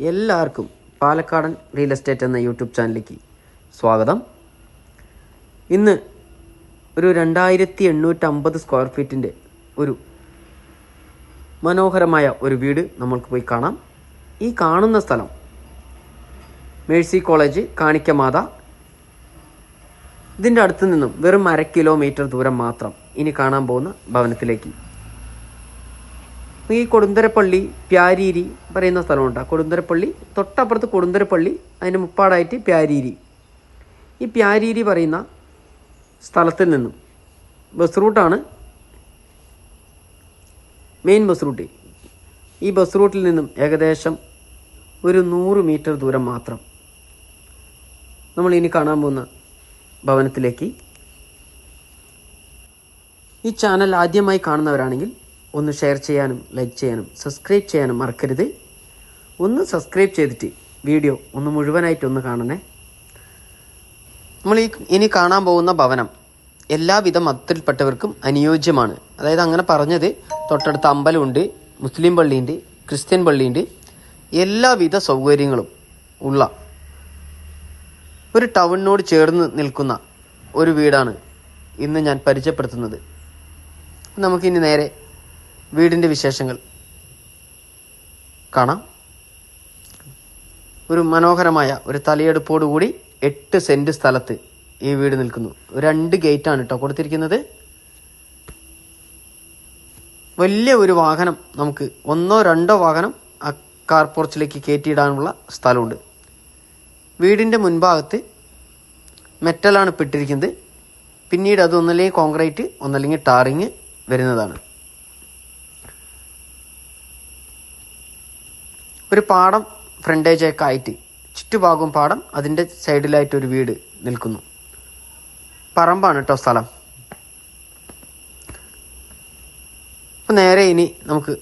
എല്ലാവർക്കും പാലക്കാടൻ real estate എന്ന യൂട്യൂബ് ചാനലിലേക്ക് സ്വാഗതം. ഇന്ന് ഒരു രണ്ടായിരത്തി എണ്ണൂറ്റമ്പത് സ്ക്വയർ ഫീറ്റിന്റെ ഒരു മനോഹരമായ ഒരു വീട് നമ്മൾക്ക് പോയി കാണാം. ഈ കാണുന്ന സ്ഥലം മേഴ്സി കോളേജ് കാണിക്കമാത. ഇതിന്റെ അടുത്ത് നിന്നും വെറും അര കിലോമീറ്റർ ദൂരം മാത്രം ഇനി കാണാൻ പോകുന്ന ഭവനത്തിലേക്ക് ഈ കൊടുന്തരപ്പള്ളി പ്യാരീരി പറയുന്ന സ്ഥലമുണ്ട്. കൊടുന്തരപ്പള്ളി തൊട്ടപ്പുറത്ത് കൊടുന്തരപ്പള്ളി അതിന് മുപ്പാടായിട്ട് പ്യാരീരി. ഈ പ്യാരീരി പറയുന്ന സ്ഥലത്തിൽ നിന്നും ബസ് റൂട്ടാണ് മെയിൻ ബസ് റൂട്ട്. ഈ ബസ് റൂട്ടിൽ നിന്നും ഏകദേശം ഒരു നൂറ് മീറ്റർ ദൂരം മാത്രം നമ്മൾ ഇനി കാണാൻ പോകുന്ന ഭവനത്തിലേക്ക് ഈ ചാനൽ ആദ്യമായി കാണുന്നവരാണെങ്കിൽ ഒന്ന് ഷെയർ ചെയ്യാനും ലൈക്ക് ചെയ്യാനും സബ്സ്ക്രൈബ് ചെയ്യാനും മറക്കരുത്. ഒന്ന് സബ്സ്ക്രൈബ് ചെയ്തിട്ട് വീഡിയോ ഒന്ന് മുഴുവനായിട്ട് ഒന്ന് കാണണേ. നമ്മൾ ഈ ഇനി കാണാൻ പോകുന്ന ഭവനം എല്ലാവിധ മതത്തിൽപ്പെട്ടവർക്കും അനുയോജ്യമാണ്. അതായത് അങ്ങനെ പറഞ്ഞത് തൊട്ടടുത്ത അമ്പലമുണ്ട് മുസ്ലിം പള്ളിയുണ്ട് ക്രിസ്ത്യൻ പള്ളിയുണ്ട്. എല്ലാവിധ സൗകര്യങ്ങളും ഉള്ള ഒരു ടൗണിനോട് ചേർന്ന് നിൽക്കുന്ന ഒരു വീടാണ് ഇന്ന് ഞാൻ പരിചയപ്പെടുത്തുന്നത്. നമുക്കിനി നേരെ വീടിന്റെ വിശേഷങ്ങൾ. കാണാം. ഒരു മനോഹരമായ ഒരു തലയെടുപ്പോടുകൂടി എട്ട് സെന്റ് സ്ഥലത്ത് ഈ വീട് നിൽക്കുന്നു. രണ്ട് ഗേറ്റാണ് കേട്ടോ കൊടുത്തിരിക്കുന്നത്. വലിയ ഒരു വാഹനം നമുക്ക് ഒന്നോ രണ്ടോ വാഹനം ആ കാർ പോർച്ചിലേക്ക് കയറ്റിയിടാനുള്ള സ്ഥലമുണ്ട്. വീടിന്റെ മുൻഭാഗത്ത് മെറ്റലാണ് ഇട്ടിരിക്കുന്നത്. പിന്നീട് അത് ഒന്നല്ലെങ്കിൽ കോൺക്രീറ്റ് ഒന്നല്ലെങ്കിൽ ടാറിങ് വരുന്നതാണ്. ഒരു പാടം ഫ്രണ്ടേജൊക്കെ ആയിട്ട് ചുറ്റുഭാഗവും പാടം അതിന്റെ സൈഡിലായിട്ട് ഒരു വീട് നിൽക്കുന്നു. പറമ്പാണ് കേട്ടോ സ്ഥലം. അപ്പം നേരെ ഇനി നമുക്ക്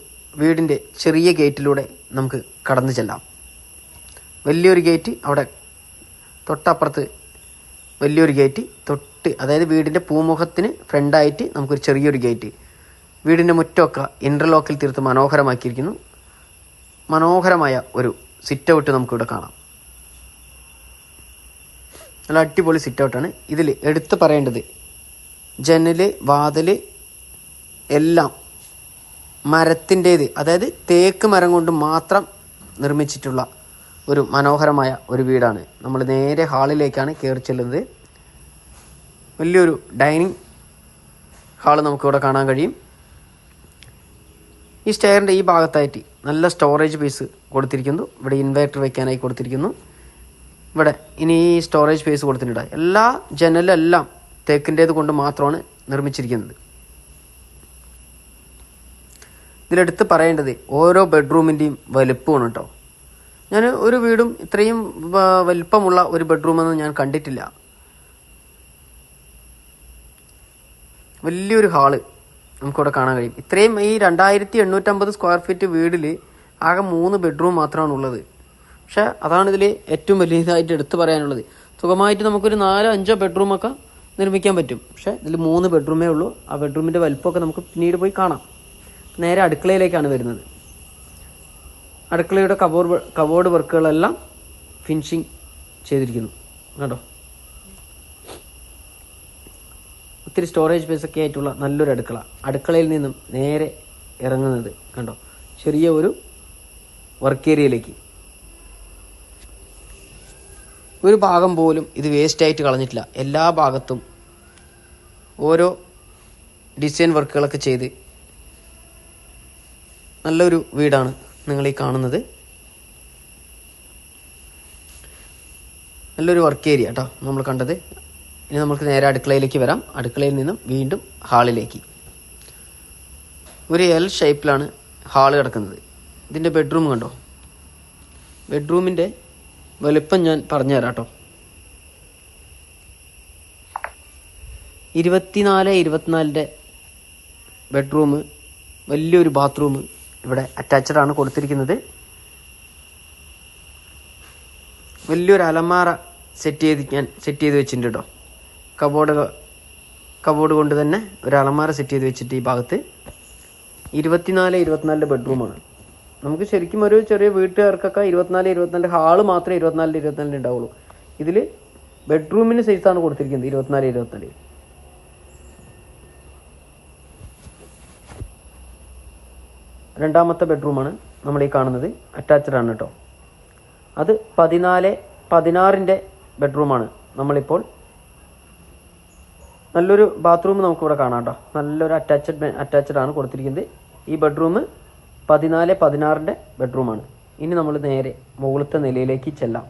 വീടിന്റെ ചെറിയ ഗേറ്റിലൂടെ നമുക്ക് കടന്നു ചെല്ലാം. വലിയൊരു ഗേറ്റ് അവിടെ തൊട്ടപ്പുറത്ത് വലിയൊരു ഗേറ്റ് തൊട്ട് അതായത് വീടിന്റെ പൂമുഖത്തിന് ഫ്രണ്ടായിട്ട് നമുക്കൊരു ചെറിയൊരു ഗേറ്റ് വീടിന്റെ മുറ്റമൊക്കെ ഇന്റർലോക്കിൽ തീർത്ത് മനോഹരമാക്കിയിരിക്കുന്നു. മനോഹരമായ ഒരു സിറ്റ് ഔട്ട് നമുക്കിവിടെ കാണാം. നല്ല അടിപൊളി സിറ്റ് ഔട്ടാണ് ഇതിൽ എടുത്തു പറയേണ്ടത് ജനൽ വാതിൽ എല്ലാം മരത്തിന്റേത് അതായത് തേക്ക് മരം കൊണ്ട് മാത്രം നിർമ്മിച്ചിട്ടുള്ള ഒരു മനോഹരമായ ഒരു വീടാണ്. നമ്മൾ നേരെ ഹാളിലേക്കാണ് കയറി ചെല്ലുന്നത്. വലിയൊരു ഡൈനിങ് ഹാൾ നമുക്കിവിടെ കാണാൻ കഴിയും. ഈ സ്റ്റെയറിന്റെ ഈ ഭാഗത്തായിട്ട് നല്ല സ്റ്റോറേജ് പീസ് കൊടുത്തിരിക്കുന്നു. ഇവിടെ ഇൻവേർട്ടർ വെക്കാനായി കൊടുത്തിരിക്കുന്നു. ഇവിടെ ഇനി ഈ സ്റ്റോറേജ് പേസ് കൊടുത്തിട്ടുണ്ട്. എല്ലാ ജനലെല്ലാം തേക്കിന്റേത് കൊണ്ട് മാത്രമാണ് നിർമ്മിച്ചിരിക്കുന്നത്. ഇതിലെടുത്ത് പറയേണ്ടത് ഓരോ ബെഡ്റൂമിന്റെയും വലുപ്പമാണ് കേട്ടോ. ഞാൻ ഒരു വീടും ഇത്രയും വലിപ്പമുള്ള ഒരു ബെഡ്റൂമൊന്നും ഞാൻ കണ്ടിട്ടില്ല. വലിയൊരു ഹാൾ നമുക്കിവിടെ കാണാൻ കഴിയും. ഇത്രയും ഈ രണ്ടായിരത്തി എണ്ണൂറ്റമ്പത് സ്ക്വയർ ഫീറ്റ് വീടിൽ ആകെ മൂന്ന് ബെഡ്റൂം മാത്രമാണ് ഉള്ളത് പക്ഷേ അതാണ് ഇതിൽ ഏറ്റവും വലിയതായിട്ട് എടുത്തു പറയാനുള്ളത്. സുഖമായിട്ട് നമുക്കൊരു നാലോ അഞ്ചോ ബെഡ്റൂമൊക്കെ നിർമ്മിക്കാൻ പറ്റും. പക്ഷേ ഇതിൽ മൂന്ന് ബെഡ്റൂമേ ഉള്ളൂ. ആ ബെഡ്റൂമിന്റെ വലിപ്പമൊക്കെ നമുക്ക് പിന്നീട് പോയി കാണാം. നേരെ അടുക്കളയിലേക്കാണ് വരുന്നത്. അടുക്കളയുടെ കബോർഡ് കബോർഡ് വർക്കുകളെല്ലാം ഫിനിഷിങ് ചെയ്തിരിക്കുന്നു. കേട്ടോ ഒത്തിരി സ്റ്റോറേജ് സ്പേസ് ഒക്കെ ആയിട്ടുള്ള നല്ലൊരു അടുക്കള. അടുക്കളയിൽ നിന്നും നേരെ ഇറങ്ങുന്നത് കണ്ടോ? ചെറിയ ഒരു വർക്ക് ഏരിയയിലേക്ക് ഒരു ഭാഗം പോലും ഇത് വേസ്റ്റായിട്ട് കളഞ്ഞിട്ടില്ല. എല്ലാ ഭാഗത്തും ഓരോ ഡിസൈൻ വർക്കുകളൊക്കെ ചെയ്ത് നല്ലൊരു വീടാണ് നിങ്ങൾ ഈ കാണുന്നത്. നല്ലൊരു വർക്ക് ഏരിയ കേട്ടോ നമ്മൾ കണ്ടത്. ഇനി നമുക്ക് നേരെ അടുക്കളയിലേക്ക് വരാം. അടുക്കളയിൽ നിന്നും വീണ്ടും ഹാളിലേക്ക്. ഒരു എൽ ഷേപ്പിലാണ് ഹാൾ കിടക്കുന്നത്. ഇതിന്റെ ബെഡ്റൂം കണ്ടോ? ബെഡ്റൂമിന്റെ വലുപ്പം ഞാൻ പറഞ്ഞു തരാം കേട്ടോ ഇരുപത്തിനാല് ഇരുപത്തിനാലിന്റെ ബെഡ്റൂം വലിയൊരു ബാത്റൂം ഇവിടെ അറ്റാച്ച്ഡ് ആണ് കൊടുത്തിരിക്കുന്നത്. വലിയൊരു അലമാറ സെറ്റ് ചെയ്ത് ഞാൻ സെറ്റ് ചെയ്ത് വെച്ചിട്ടുണ്ട് കേട്ടോ. കബോർഡ് കബോർഡ് കൊണ്ട് തന്നെ ഒരു അലമാര സെറ്റ് ചെയ്ത് വെച്ചിട്ട് ഈ ഭാഗത്ത് ഇരുപത്തിനാല് ഇരുപത്തിനാലിന്റെ ബെഡ്റൂമാണ് നമുക്ക് ശരിക്കും ഒരു ചെറിയ വീട്ടുകാർക്കൊക്കെ ഇരുപത്തിനാല് ഇരുപത്തിനാല് ഹാൾ മാത്രമേ ഇരുപത്തിനാലിൽ ഇരുപത്തിനാലിൽ ഉണ്ടാവുള്ളൂ. ഇതിൽ ബെഡ്റൂമിന് സൈസാണ് കൊടുത്തിരിക്കുന്നത് ഇരുപത്തിനാല് ഇരുപത്തിനാല്. രണ്ടാമത്തെ ബെഡ്റൂമാണ് നമ്മൾ ഈ കാണുന്നത് അറ്റാച്ച്ഡ് ആണ് കേട്ടോ. അത് പതിനാല് പതിനാറിന്റെ ബെഡ്റൂമാണ് നമ്മളിപ്പോൾ നല്ലൊരു ബാത്റൂം നമുക്കിവിടെ കാണാം കേട്ടോ നല്ലൊരു അറ്റാച്ച്ഡ് അറ്റാച്ച്ഡ് ആണ് കൊടുത്തിരിക്കുന്നത്. ഈ ബെഡ്റൂം പതിനാല് പതിനാറിന്റെ ബെഡ്റൂമാണ് ഇനി നമ്മൾ നേരെ മുകളിലത്തെ നിലയിലേക്ക് ചെല്ലാം.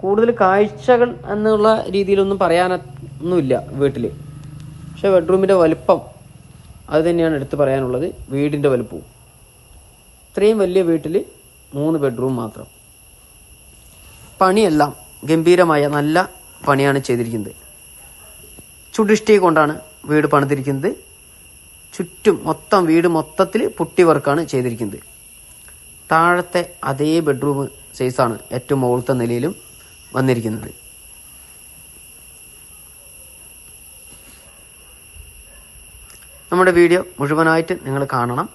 കൂടുതൽ കാഴ്ചകൾ എന്നുള്ള രീതിയിലൊന്നും പറയാനൊന്നുമില്ല വീട്ടിൽ പക്ഷേ ബെഡ്റൂമിന്റെ വലുപ്പം അത് തന്നെയാണ് എടുത്തു പറയാനുള്ളത്. വീടിന്റെ വലുപ്പവും. ഇത്രയും വലിയ വീട്ടിൽ മൂന്ന് ബെഡ്റൂം മാത്രം. പണിയെല്ലാം ഗംഭീരമായ നല്ല പണിയാണ് ചെയ്തിരിക്കുന്നത്. ചുടിഷ്ടി കൊണ്ടാണ് വീട് പണിതിരിക്കുന്നത്. ചുറ്റും മൊത്തം വീട് മൊത്തത്തിൽ പുട്ടി വർക്കാണ് ചെയ്തിരിക്കുന്നത്. താഴത്തെ അതേ ബെഡ്റൂം സൈസാണ് ഏറ്റവും മുകളിലത്തെ നിലയിലും വന്നിരിക്കുന്നത്. നമ്മുടെ വീഡിയോ മുഴുവനായിട്ട് നിങ്ങൾ കാണണം.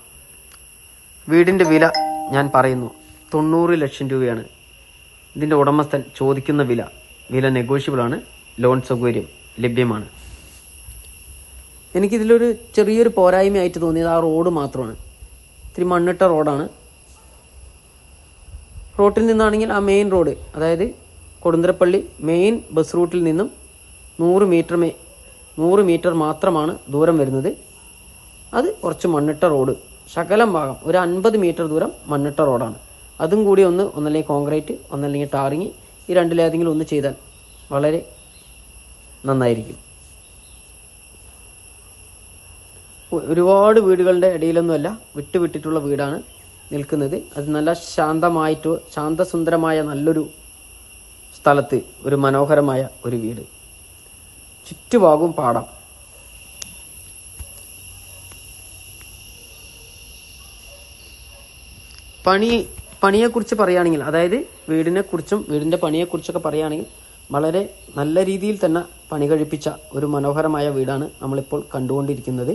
വീടിന്റെ വില ഞാൻ പറയുന്നു തൊണ്ണൂറ് ലക്ഷം രൂപയാണ്. ഇതിന്റെ ഉടമസ്ഥൻ ചോദിക്കുന്ന വില വില നെഗോഷ്യബിളാണ് ലോൺ സൗകര്യം ലഭ്യമാണ്. എനിക്കിതിലൊരു ചെറിയൊരു പോരായ്മയായിട്ട് തോന്നിയത് ആ റോഡ് മാത്രമാണ്. ഇത്തിരി മണ്ണിട്ട റോഡാണ്. റോട്ടിൽ നിന്നാണെങ്കിൽ ആ മെയിൻ റോഡ് അതായത് കൊടുന്തരപ്പള്ളി മെയിൻ ബസ് റൂട്ടിൽ നിന്നും നൂറ് മീറ്റർ മേ നൂറ് മീറ്റർ മാത്രമാണ് ദൂരം വരുന്നത്. അത് കുറച്ച് മണ്ണിട്ട റോഡ് ശകലം ഭാഗം ഒരു അൻപത് മീറ്റർ ദൂരം മണ്ണിട്ട റോഡാണ് അതും കൂടി ഒന്ന് ഒന്നല്ലെങ്കിൽ കോൺക്രീറ്റ് ഒന്നല്ലെങ്കിൽ ടാറിങ് ഈ രണ്ടിലേതെങ്കിലും ഒന്ന് ചെയ്താൽ വളരെ നന്നായിരിക്കും. ഒരുപാട് വീടുകളുടെ ഇടയിലൊന്നുമല്ല വിട്ടുവിട്ടിട്ടുള്ള വീടാണ് നിൽക്കുന്നത്. അത് നല്ല ശാന്തമായിട്ട് ശാന്തസുന്ദരമായ നല്ലൊരു സ്ഥലത്ത് ഒരു മനോഹരമായ ഒരു വീട്. ചുറ്റുഭാഗവും പാടം. പണി പണിയെക്കുറിച്ച് പറയുകയാണെങ്കിൽ അതായത് വീടിനെ വീടിനെക്കുറിച്ചും വീടിന്റെ പണിയെക്കുറിച്ചൊക്കെ പറയുകയാണെങ്കിൽ വളരെ നല്ല രീതിയിൽ തന്നെ പണി കഴിപ്പിച്ച ഒരു മനോഹരമായ വീടാണ് നമ്മളിപ്പോൾ കണ്ടുകൊണ്ടിരിക്കുന്നത്.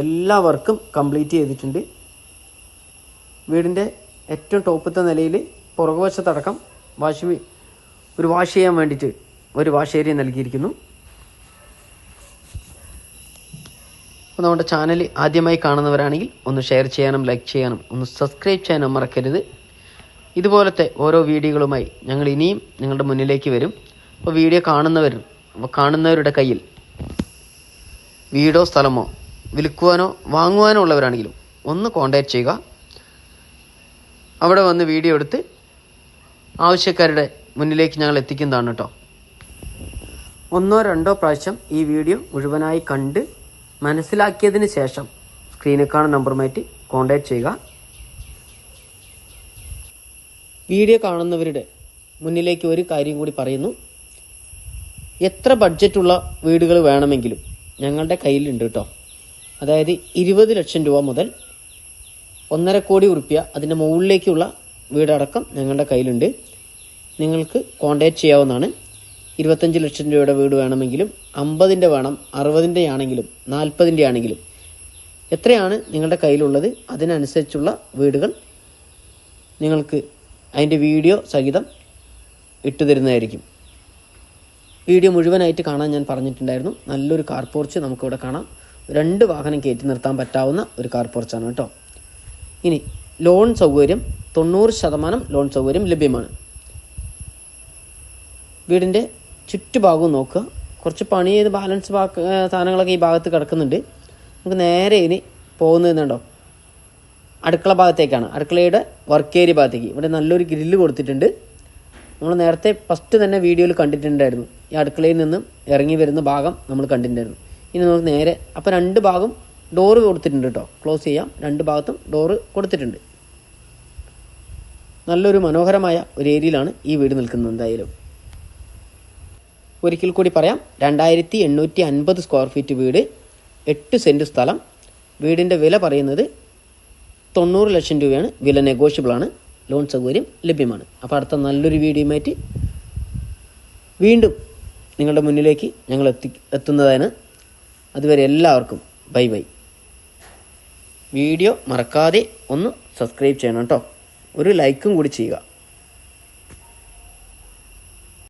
എല്ലാ വർക്കും കംപ്ലീറ്റ് ചെയ്തിട്ടുണ്ട്. വീടിന്റെ ഏറ്റവും ടോപ്പത്തെ നിലയിൽ പുറകുവശത്തടക്കം വാഷ് ഒരു വാഷ് ചെയ്യാൻ വേണ്ടിയിട്ട് ഒരു വാഷ് ഏരിയ നൽകിയിരിക്കുന്നു. അപ്പോൾ നമ്മുടെ ചാനൽ ആദ്യമായി കാണുന്നവരാണെങ്കിൽ ഒന്ന് ഷെയർ ചെയ്യാനും ലൈക്ക് ചെയ്യാനും ഒന്ന് സബ്സ്ക്രൈബ് ചെയ്യാനും മറക്കരുത്. ഇതുപോലത്തെ ഓരോ വീഡിയോകളുമായി ഞങ്ങൾ ഇനിയും നിങ്ങളുടെ മുന്നിലേക്ക് വരും. അപ്പോൾ വീഡിയോ കാണുന്നവരും കാണുന്നവരുടെ കയ്യിൽ വീടോ സ്ഥലമോ വിൽക്കുവാനോ വാങ്ങുവാനോ ഉള്ളവരാണെങ്കിലും ഒന്ന് കോൺടാക്റ്റ് ചെയ്യുക. അവിടെ വന്ന് വീഡിയോ എടുത്ത് ആവശ്യക്കാരുടെ മുന്നിലേക്ക് ഞങ്ങൾ എത്തിക്കുന്നതാണ് കേട്ടോ. ഒന്നോ രണ്ടോ പ്രാവശ്യം ഈ വീഡിയോ മുഴുവനായി കണ്ട് മനസ്സിലാക്കിയതിന് ശേഷം സ്ക്രീനിൽ കാണുന്ന മാറ്റി കോൺടാക്റ്റ് ചെയ്യുക. വീഡിയോ കാണുന്നവരുടെ മുന്നിലേക്ക് ഒരു കാര്യം കൂടി പറയുന്നു. എത്ര ബഡ്ജറ്റുള്ള വീടുകൾ വേണമെങ്കിലും ഞങ്ങളുടെ കയ്യിലുണ്ട് കേട്ടോ. അതായത് ഇരുപത് ലക്ഷം രൂപ മുതൽ ഒന്നര കോടി ഉറുപ്പ്യ അതിന്റെ മുകളിലേക്കുള്ള വീടടക്കം ഞങ്ങളുടെ കയ്യിലുണ്ട്. നിങ്ങൾക്ക് കോൺടാക്റ്റ് ചെയ്യാവുന്നതാണ്. ഇരുപത്തഞ്ച് ലക്ഷം രൂപയുടെ വീട് വേണമെങ്കിലും അമ്പതിന്റെ വേണം അറുപതിന്റെ ആണെങ്കിലും നാൽപ്പതിന്റെ ആണെങ്കിലും. എത്രയാണ് നിങ്ങളുടെ കയ്യിലുള്ളത്? അതിനനുസരിച്ചുള്ള വീടുകൾ നിങ്ങൾക്ക് അതിന്റെ വീഡിയോ സഹിതം ഇട്ടു തരുന്നതായിരിക്കും. വീഡിയോ മുഴുവനായിട്ട് കാണാൻ ഞാൻ പറഞ്ഞിട്ടുണ്ടായിരുന്നു. നല്ലൊരു കാർ പോർച്ച് നമുക്കിവിടെ കാണാം. രണ്ട് വാഹനം കയറ്റി നിർത്താൻ പറ്റാവുന്ന ഒരു കാർ പോർച്ചാണ് കേട്ടോ. ഇനി ലോൺ സൗകര്യം തൊണ്ണൂറ് ശതമാനം ലോൺ സൗകര്യം ലഭ്യമാണ്. വീടിന്റെ ചുറ്റുഭാഗവും നോക്കുക. കുറച്ച് പണി ചെയ്ത് ബാലൻസ് സാധനങ്ങളൊക്കെ ഈ ഭാഗത്ത് കിടക്കുന്നുണ്ട്. നമുക്ക് നേരെ ഇനി പോകുന്നതെന്നുണ്ടോ അടുക്കള ഭാഗത്തേക്കാണ്. അടുക്കളയുടെ വർക്ക് ഏരിയ ഭാഗത്തേക്ക്. ഇവിടെ നല്ലൊരു ഗ്രില്ല് കൊടുത്തിട്ടുണ്ട്. നമ്മൾ നേരത്തെ ഫസ്റ്റ് തന്നെ വീഡിയോയിൽ കണ്ടിട്ടുണ്ടായിരുന്നു. ഈ അടുക്കളയിൽ നിന്നും ഇറങ്ങി വരുന്ന ഭാഗം നമ്മൾ കണ്ടിട്ടുണ്ടായിരുന്നു. ഇനി നമുക്ക് നേരെ അപ്പോൾ രണ്ട് ഭാഗം ഡോറ് കൊടുത്തിട്ടുണ്ട് കേട്ടോ ക്ലോസ് ചെയ്യാം. രണ്ട് ഭാഗത്തും ഡോറ് കൊടുത്തിട്ടുണ്ട്. നല്ലൊരു മനോഹരമായ ഒരു ഏരിയയിലാണ് ഈ വീട് നിൽക്കുന്നത് എന്തായാലും. ഒരിക്കൽ കൂടി പറയാം രണ്ടായിരത്തി എണ്ണൂറ്റി അൻപത് സ്ക്വയർ ഫീറ്റ് വീട് എട്ട് സെന്റ് സ്ഥലം. വീടിന്റെ വില പറയുന്നത് തൊണ്ണൂറ് ലക്ഷം രൂപയാണ്. വില നെഗോഷ്യബിളാണ് ലോൺ സൗകര്യം ലഭ്യമാണ്. അപ്പോൾ അടുത്ത നല്ലൊരു വീഡിയോയുമായിട്ട് വീണ്ടും നിങ്ങളുടെ മുന്നിലേക്ക് ഞങ്ങൾ എത്തി എത്തുന്നതാണ് അതുവരെ എല്ലാവർക്കും ബൈ ബൈ. വീഡിയോ മറക്കാതെ ഒന്ന് സബ്സ്ക്രൈബ് ചെയ്യണം കേട്ടോ. ഒരു ലൈക്കും കൂടി ചെയ്യുക.